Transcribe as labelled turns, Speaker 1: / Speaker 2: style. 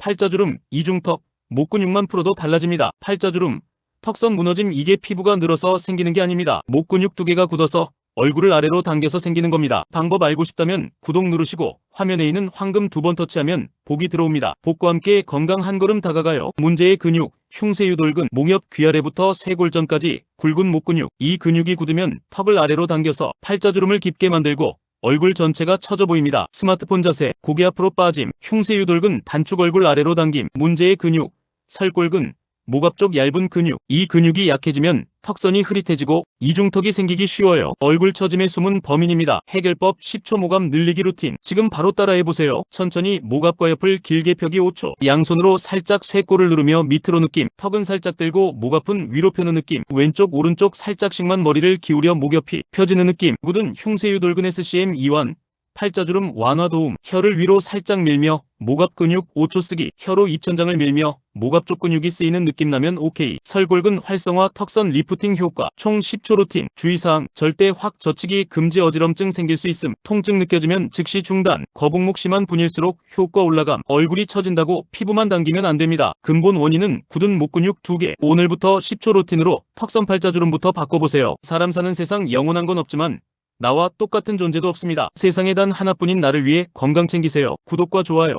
Speaker 1: 팔자주름, 이중턱, 목 근육만 풀어도 달라집니다. 팔자주름, 턱선 무너짐 이게 피부가 늘어서 생기는 게 아닙니다. 목 근육 두 개가 굳어서 얼굴을 아래로 당겨서 생기는 겁니다. 방법 알고 싶다면 구독 누르시고 화면에 있는 황금 두 번 터치하면 복이 들어옵니다. 복과 함께 건강 한 걸음 다가가요. 문제의 근육, 흉쇄유돌근, 목옆 귀아래부터 쇄골점까지 굵은 목 근육, 이 근육이 굳으면 턱을 아래로 당겨서 팔자주름을 깊게 만들고 얼굴 전체가 처져 보입니다. 스마트폰 자세, 고개 앞으로 빠짐, 흉쇄 유돌근 단축 얼굴 아래로 당김, 문제의 근육, 설골근, 목 앞 쪽 얇은 근육, 이 근육이 약해지면 턱선이 흐릿해지고 이중턱이 생기기 쉬워요. 얼굴 처짐의 숨은 범인입니다. 해결법 10초 목앞 늘리기 루틴. 지금 바로 따라해보세요. 천천히 목 앞과 옆을 길게 펴기 5초. 양손으로 살짝 쇄골을 누르며 밑으로 느낌. 턱은 살짝 들고 목 앞은 위로 펴는 느낌. 왼쪽 오른쪽 살짝씩만 머리를 기울여 목 옆이 펴지는 느낌. 굳은 흉쇄유돌근 SCM 이완. 팔자주름 완화 도움, 혀를 위로 살짝 밀며 목앞 근육 5초 쓰기, 혀로 입천장을 밀며 목 앞쪽 근육이 쓰이는 느낌 나면 오케이. 설골근 활성화 턱선 리프팅 효과, 총 10초 루틴, 주의사항, 절대 확 젖히기 금지 어지럼증 생길 수 있음, 통증 느껴지면 즉시 중단, 거북목 심한 분일수록 효과 올라감, 얼굴이 처진다고 피부만 당기면 안 됩니다. 근본 원인은 굳은 목 근육 2개, 오늘부터 10초 루틴으로 턱선 팔자주름부터 바꿔보세요. 사람 사는 세상 영원한 건 없지만 나와 똑같은 존재도 없습니다. 세상에 단 하나뿐인 나를 위해 건강 챙기세요. 구독과 좋아요.